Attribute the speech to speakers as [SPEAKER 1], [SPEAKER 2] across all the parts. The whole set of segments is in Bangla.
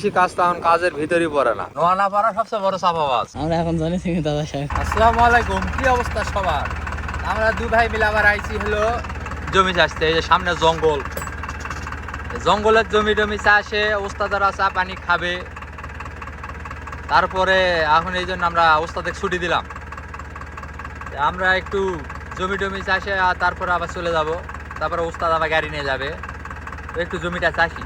[SPEAKER 1] কৃষি কাজ তো এখন কাজের ভিতরই পড়ে না। নোয়া না পারা সবচেয়ে বড় চাপাবাজ
[SPEAKER 2] আমরা এখন জানি দাদা সাহেব।
[SPEAKER 1] আসসালামু আলাইকুম কি অবস্থা সবার? আমরা দু ভাই মিলে আবার আইছি হলো জমি চাষতে এই যে সামনে জঙ্গল। জঙ্গলের জমি টমি চাষে ওস্তাদারা চা পানি খাবে। তারপরে এখন এই জন্য আমরা ওস্তাদের ছুটি দিলাম। আমরা একটু জমি টমি চাষে আর তারপরে আবার চলে যাব। তারপরে ওস্তাদ আবার গাড়ি নিয়ে যাবে। একটু জমিটা চাষি।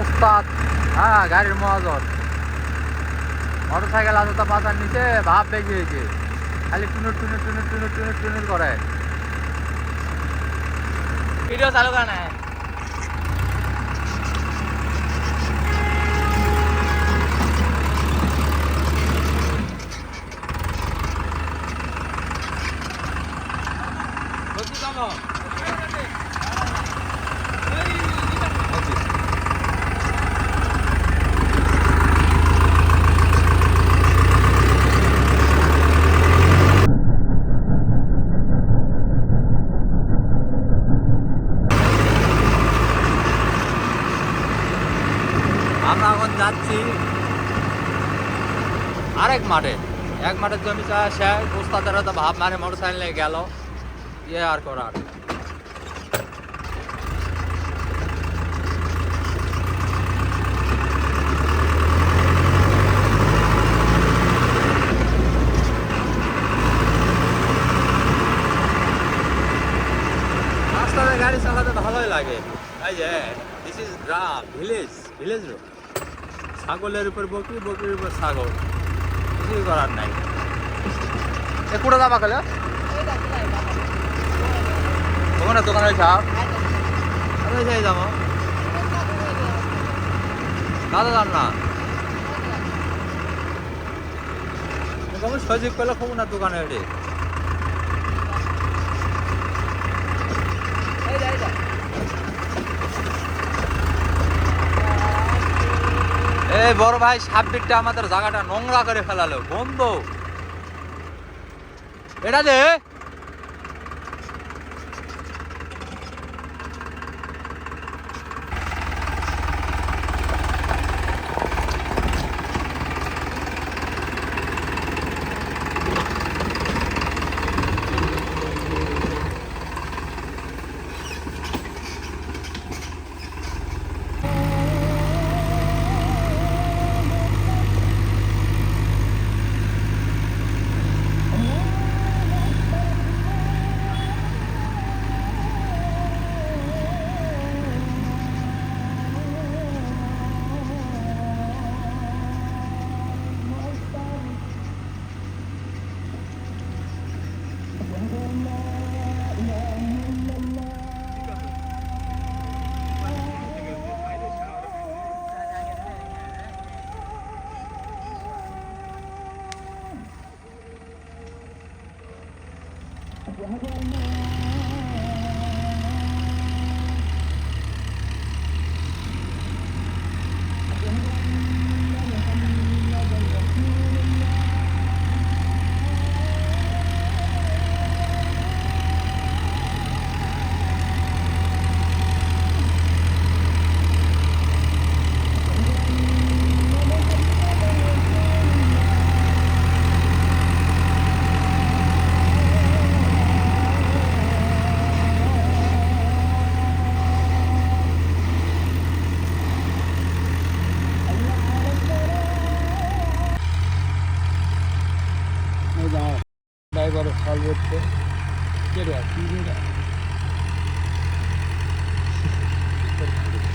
[SPEAKER 1] উস্তাদ। হ্যাঁ গাড়ির মহাজন। মোটর সাইকেল আছে তো পাতার নিচে ভাব বেগে হয়েছে। খালি টুনুর টুনুর টুনুর টুনুর টুনুর টুনুর করে।
[SPEAKER 2] ভিডিও চালু করা নাই
[SPEAKER 1] আমরা এখন যাচ্ছি আরেক মাঠে। এক মাঠের জমি শেষ উস্তাদেরা তো ভাব মারে মোটর সাইকেল নিয়ে গেল। ইয়ে আর করার। গাড়ি চালাতে ভালোই লাগে। ইজ ভিলেজ ভিলেজ ছাগলের উপর বকরি, বকরির উপর ছাগল। কিছুই করার নাই। এ কোটা দাবা খেলে ওখানে দোকানে ছাপ আমি সেই যাব। দাদা জান না। সজীব পেলে খুব না দোকানে এটি। এই বড় ভাই সাব্বিরটা আমাদের জায়গাটা নোংরা করে ফেলালো বন্ধ। এটা দে।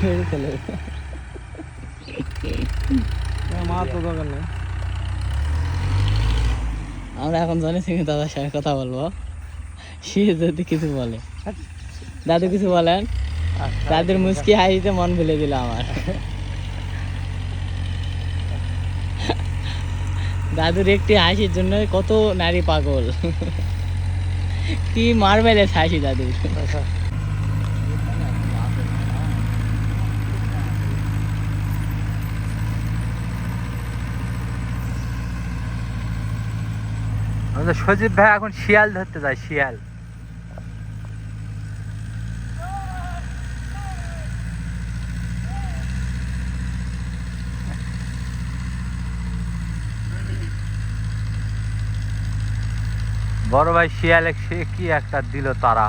[SPEAKER 2] মেরে ফেলে মার তো দোকান নেই। আমরা এখন জানি তুমি দাদার সঙ্গে কথা বলব। সে যদি কিছু বলে। দাদু কিছু বলেন? দাদুর মুচকি হাসিতে মন ভুলে দিল আমার। দাদুর একটি হাসির জন্য কত নারী পাগল। কি মার মেরে হাসি দাদুর।
[SPEAKER 1] আমাদের সজীব ভাই এখন শিয়াল ধরতে যায়, শিয়াল। বড় ভাই শিয়াল কি একটা দিল তারা।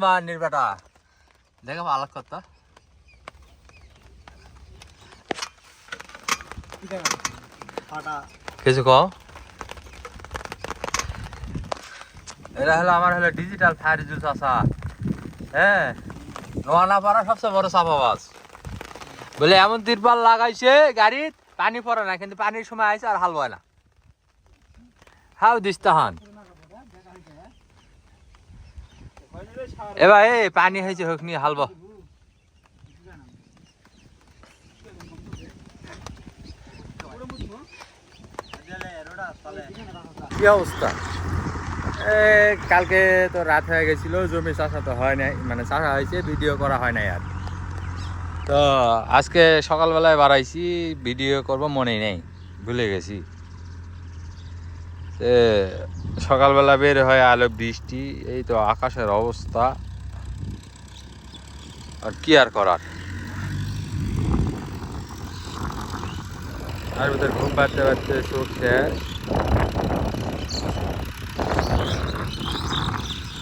[SPEAKER 1] সুদমা নির্বাটা দেখো কথা কিছু এটা হলো আমার হলো ডিজিটাল ফায়ার জুস আসা হ্যাঁ সবচেয়ে বড় চাপাবাস বলে এমন তিরপাল লাগাইছে গাড়িত পানি পড়ে না কিন্তু পানির সময় আইছে আর হাল না হাউ দিস এবার এই পানি হয়েছে হোক নিয়ে হালব কি অবস্থা? কালকে তো রাত হয়ে গেছিল, জমি চাষা তো হয় নাই মানে চাষা হয়েছে, ভিডিও করা হয় নাই আর। তো আজকে সকালবেলায় বাড়াইছি, ভিডিও করব, মনেই নেই, ভুলে গেছি। সকালবেলা বের হয় আলো, বৃষ্টি, এই তো আকাশের অবস্থা। আর কি আর করার? আর ভিতরে ঘুম পাড়তে পারতে চোখ।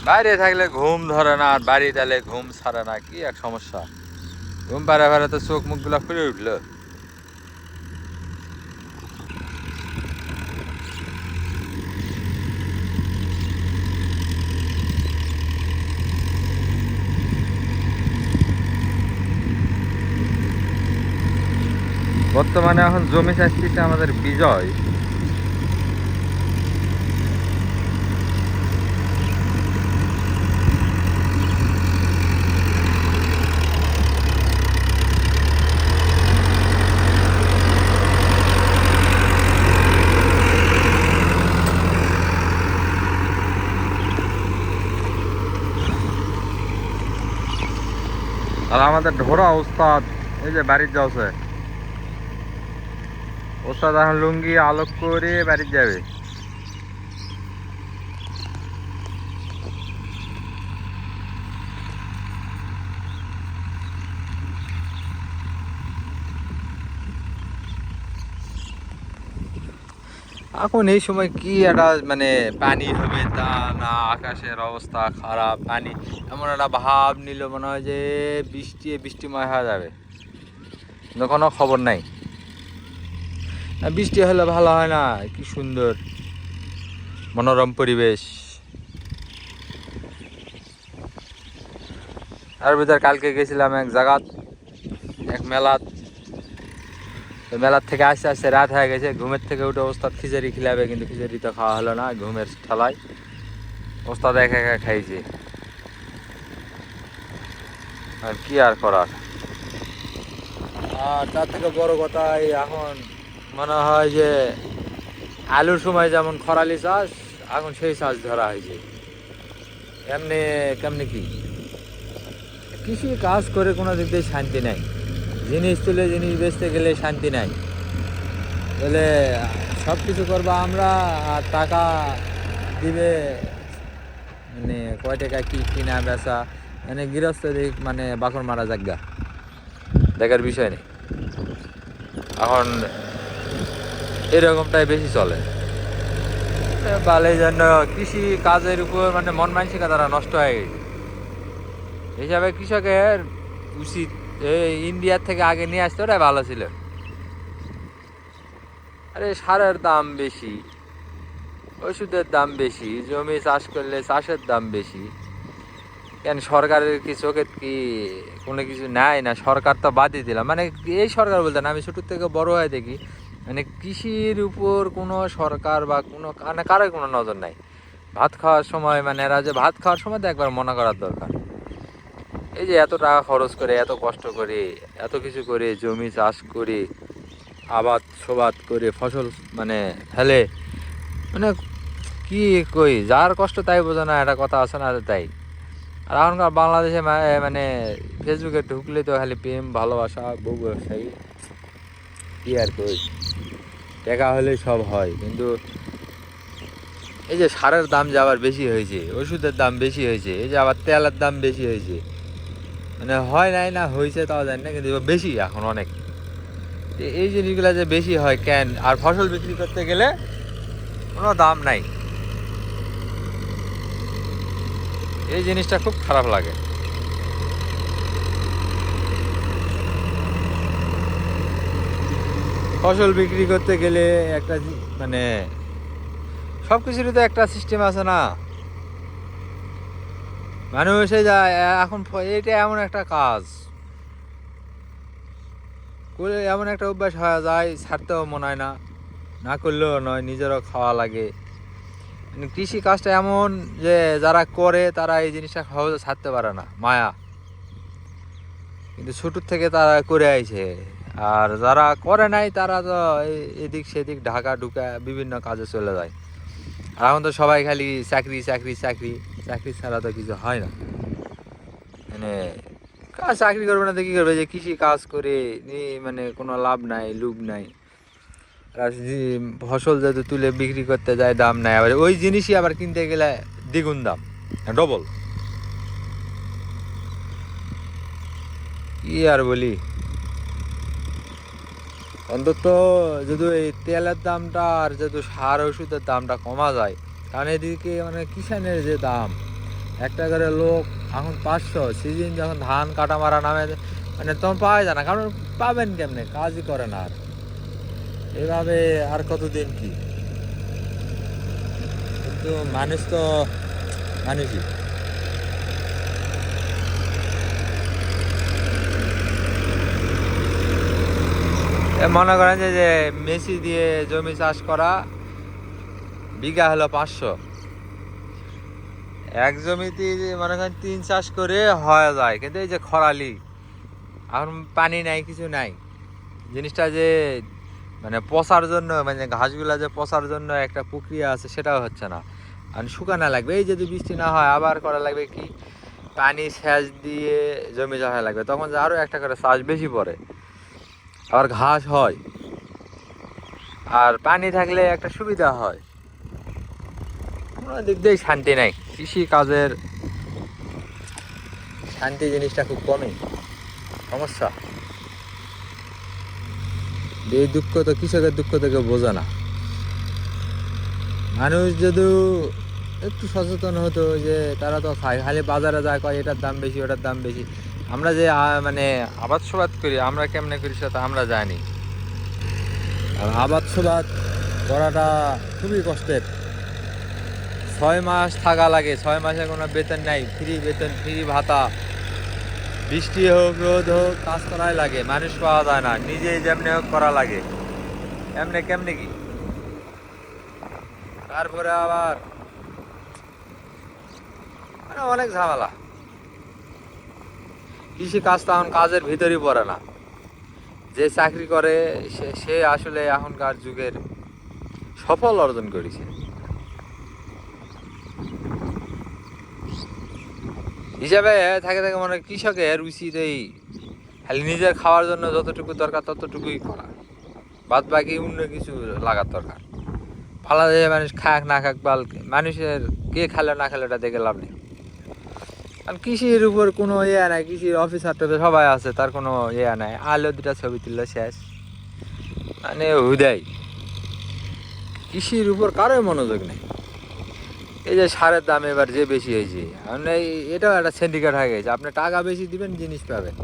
[SPEAKER 1] বাইরে থাকলে ঘুম ধরে না, আর বাড়ি তাহলে ঘুম ছাড়ে না, কি এক সমস্যা। ঘুম পাড়ে তো চোখ মুখগুলো ফুলে উঠল। বর্তমানে এখন জমি চাষটিছে আমাদের বিজয়। আর আমাদের ঢোরা ওস্তাদ এই যে বাড়ির যাচ্ছে এখন লুঙ্গি আলোক করে বাড়ি যাবে। এখন এই সময় কি একটা মানে পানি হবে তা না, আকাশের অবস্থা খারাপ, পানি, এমন একটা ভাব নিল মনে হয় যে বৃষ্টি, বৃষ্টিময় হয়ে যাবে। কোনো খবর নাই। বৃষ্টি হলে ভালো হয় না, কি সুন্দর। মনোরম পরিবেশ। আর ভিতর কালকে গেছিলাম এক জায়গাত এক মেলাত। মেলার থেকে আস্তে আস্তে রাত হয়ে গেছে, ঘুমের থেকে উঠে ওস্তাদ খিচুড়ি খিলাবে, কিন্তু খিচুড়ি তো খাওয়া হলো না, ঘুমের ঠেলায়। ওস্তাদ একা একা খাইছে। আর কি আর করার? আর তার থেকে বড় কথা এখন মনে হয় যে আলুর সময় যেমন খরালি চাষ এখন সেই চাষ ধরা হয়েছে এমনি, কেমনি কি? কৃষি কাজ করে কোনো দিক দিয়ে শান্তি নাই। জিনিস তুলে জিনিস বেচতে গেলে শান্তি নাই। বলে, সব কিছু করব আমরা আর টাকা দিবে মানে কয় টাকা কি কিনা বেচা মানে গৃহস্থ দিক মানে বাকর মারা জায়গা দেখার বিষয় নেই। এখন এরকমটাই বেশি চলে। বালে জন্য কৃষি কাজের উপর মানে মন মানসিকা তারা নষ্ট হয়ে গেছে। হিসাবে কৃষকের উচিত ইন্ডিয়ার থেকে আগে নিয়ে আসতে ওটাই ভালো ছিল। আরে, সারের দাম বেশি, ওষুধের দাম বেশি, জমি চাষ করলে চাষের দাম বেশি। কেন সরকারের কি চোখে কি কোনো কিছু নেয় না? সরকার তো বাদই দিলাম। মানে এই সরকার বলতে না, আমি ছোটোর থেকে বড় হয়ে দেখি। মানে কৃষির উপর কোনো সরকার বা কোনো মানে কারোর কোনো নজর নাই। ভাত খাওয়ার সময় মানে এরা যে ভাত খাওয়ার সময় তো একবার মনে করার দরকার। এই যে এত টাকা খরচ করে, এত কষ্ট করে, এত কিছু করে, জমি চাষ করে, আবাদ সবাদ করে, ফসল মানে ফেলে মানে কি কই, যার কষ্ট তাই বোঝে না, একটা কথা আছে না তাই। আর এখনকার বাংলাদেশে মানে ফেসবুকে ঢুকলে তো খালি প্রেম, ভালোবাসা, বউ ব্যবসায়ী, কি আর কই। টাকা হলে সব হয়, কিন্তু এই যে সারের দাম যে আবার বেশি হয়েছে, ওষুধের দাম বেশি হয়েছে, এই যে আবার তেলের দাম বেশি হয়েছে মানে হয় নাই না হয়েছে তাও জানি না, কিন্তু বেশি এখন অনেক। এই জিনিসগুলো যে বেশি হয় কেন? আর ফসল বিক্রি করতে গেলে কোনো দাম নাই। এই জিনিসটা খুব খারাপ লাগে। ফসল বিক্রি করতে গেলে একটা মানে সব কিছুরই তো একটা সিস্টেম আছে না। মানুষে যায় এখন এটা এমন একটা কাজ। করে এমন একটা অভ্যাস হয়ে যায়, ছাড়তেও মনে হয় না। না করলেও নয়, নিজেরও খাওয়া লাগে। মানে কৃষি কাজটা এমন যে, যারা করে তারা এই জিনিসটা সহজে ছাড়তে পারে না। মায়া। কিন্তু ছোটোর থেকে তারা করে আইছে। আর যারা করে নাই, তারা তো এদিক সেদিক ঢাকা ঢুকা বিভিন্ন কাজে চলে যায়। আর এখন তো সবাই খালি চাকরি চাকরি চাকরি চাকরি ছাড়া তো কিছু হয় না। মানে কাজ চাকরি করবে না তো কী করবে? যে কৃষি কাজ করে মানে কোনো লাভ নাই, লুভ নাই। ফসল যদি তুলে বিক্রি করতে যায়, দাম নাই। আবার ওই জিনিসই আবার কিনতে গেলে দ্বিগুণ দাম ডবল কি আর বলি? অন্তত যদি এই তেলের দামটা আর যদি সার ওষুধের দামটা কমা যায় কারণ এদিকে মানে কিষানের যে দাম, একটা করে লোক এখন পাঁচশো, সিজন যখন ধান কাটা মারা নামে মানে তখন পাওয়া যায় না, কারণ পাবেন কেমনে, কাজই করে না আর। এভাবে আর কতদিন কি? কিন্তু মানুষ তো মানুষই। মনে করেন যে মেসি দিয়ে জমি চাষ করা বিঘা হলো পাঁচশো। এক জমিতে মনে করেন তিন চাষ করে হয়ে যায়, কিন্তু এই যে খরালি, এখন পানি নাই, কিছু নাই। জিনিসটা যে মানে পচার জন্য মানে ঘাসগুলা যে পচার জন্য একটা প্রক্রিয়া আছে, সেটাও হচ্ছে না। আর শুকানো লাগবে, এই যদি বৃষ্টি না হয়, আবার করা লাগবে কি? পানি সেচ দিয়ে জমি চাষা লাগবে, তখন যে আরও একটা করে চাষ বেশি পড়ে। আবার ঘাস হয়। আর পানি থাকলে একটা সুবিধা হয়। কোনো দিক দিয়ে শান্তি নাই। কৃষি কাজের শান্তি জিনিসটা খুব কমই। সমস্যা। এই দুঃখ তো কৃষকের দুঃখ থেকে বোঝে না। মানুষ যদি একটু সচেতন হতো যে তারা তো খায়, খালি বাজারে যায় কয় এটার দাম বেশি, ওটার দাম বেশি। আমরা যে মানে আবাদ সবাদ করি, আমরা কেমনে করি সেটা আমরা জানি। আর আবাদ সবাদ করাটা খুবই কষ্টের। ছয় মাস থাকা লাগে, ছয় মাসে কোনো বেতন নাই, ফ্রি বেতন, ফ্রি ভাতা। বৃষ্টি হোক, রোদ হোক, কাজ করাই লাগে, মানুষ পাওয়া যায় না, নিজেই যেমনি হোক করা লাগে। এমনি কেমনে কি? তারপরে আবার অনেক ঝামেলা। কৃষি কাজ তো এখন কাজের ভিতরই পড়ে না। যে চাকরি করে, সে সে আসলে এখনকার যুগের সফল অর্জন করেছে। হিসাবে থাকে থাকে মানে কৃষকের উচিত এই খালি নিজের খাওয়ার জন্য যতটুকু দরকার ততটুকুই করা। বাদ বাকি অন্য কিছু লাগার দরকার। ফালা দিয়ে মানুষ খাক না খাক বাল মানুষের কে খেলে না খেলে ওটা দেখে লাভ নেই। কারণ কৃষির উপর কোনো ইয়ে নাই, কৃষির অফিসার টফিসার সবাই আছে, তার কোনো ইয়ে নাই। আলো দুটা ছবি তুললো, শেষ। মানে হুদাই কৃষির উপর কারোই মনোযোগ নেই। এই যে সারের দাম এবার যে বেশি হয়েছে এই এটাও একটা সিন্ডিকেট হয়ে গেছে। আপনি টাকা বেশি দিবেন, জিনিস পাবেন।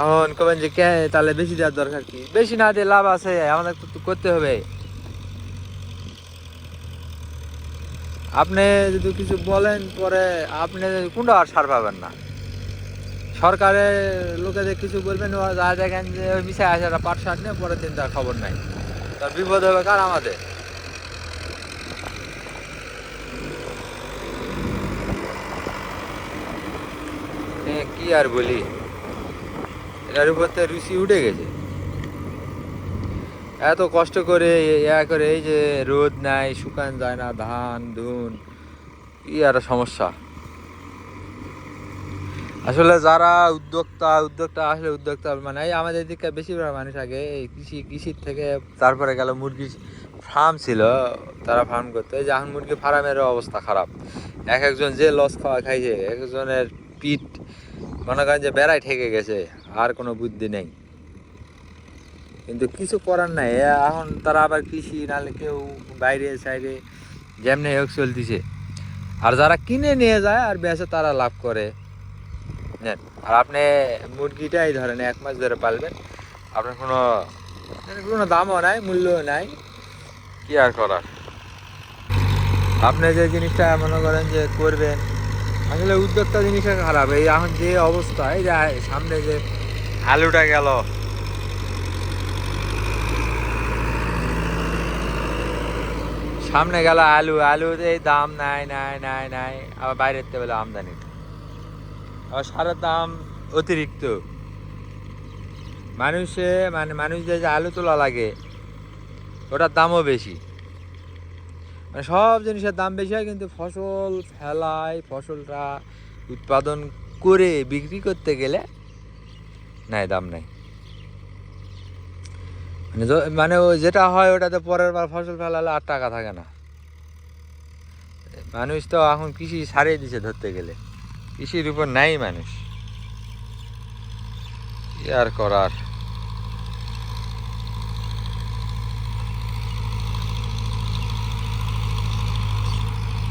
[SPEAKER 1] এখন কবেন যে কে, তাহলে বেশি দেওয়ার দরকার কি? বেশি না দিয়ে লাভ আছে, আমাদের করতে হবে। আপনি যদি কিছু বলেন, পরে আপনি কোনটা আর সার পাবেন না। সরকারের লোকেদের কিছু বলবেন ও যা দেখেন যে ওই মিশে আসে একটা পাট শাক নিয়ে, পরের দিন তার খবর নাই। তার বিপদ হবে কার আমাদের? কি আর বলি? এটার উপর তো রুচি উঠে গেছে। এত কষ্ট করে ইয়া করে, এই যে রোদ নাই, শুকান যায় না, ধান, ধুন, কি আর সমস্যা? আসলে যারা উদ্যোক্তা উদ্যোক্তা আসলে উদ্যোক্তা মানে এই আমাদের দিকে বেশিরভাগ মানুষ আগে এই কৃষি, কৃষির থেকে তারপরে গেল মুরগি ফার্ম ছিল, তারা ফার্ম করতো। এই যে এখন মুরগি ফার্মের অবস্থা খারাপ। এক একজন যে লস খাওয়া খাইছে, এক একজনের পিঠ মনে করেন যে বেড়ায় ঠেকে গেছে, আর কোনো বুদ্ধি নেই। কিন্তু কিছু করার নাই। এখন তারা আবার কৃষি, নাহলে কেউ বাইরে, সাইডে, যেমনি হোক চলতেছে। আর যারা কিনে নিয়ে যায় আর বেচে তারা লাভ করে। আর আপনি মুরগিটাই ধরেন, এক মাস ধরে পালবেন। আপনার কোনো কোনো দামও নাই, মূল্যও নাই। কি আর করার? আপনি যে জিনিসটা মনে করেন যে করবেন, আসলে উদ্যোক্তা জিনিসটা খারাপ। এই এখন যে অবস্থা, এই যে সামনে যে আলুটা গেল সামনে গেল আলু আলু এই দাম নাই নাই নাই নাই। আবার বাইরের থেকে বলে আমদানি। আবার সারের দাম অতিরিক্ত। মানুষে মানে মানুষ যে আলু তোলা লাগে, ওটার দামও বেশি। মানে সব জিনিসের দাম বেশি হয়, কিন্তু ফসল ফেলায়, ফসলটা উৎপাদন করে বিক্রি করতে গেলে নাই, দাম নাই। মানে ওই মানে যেটা হয় ওটাতে পরের বার ফসল ফেলালে আর টাকা থাকে না। মানুষ তো এখন কৃষি সারিয়ে দিছে ধরতে গেলে। কৃষির উপর নেই মানুষ। আর করার?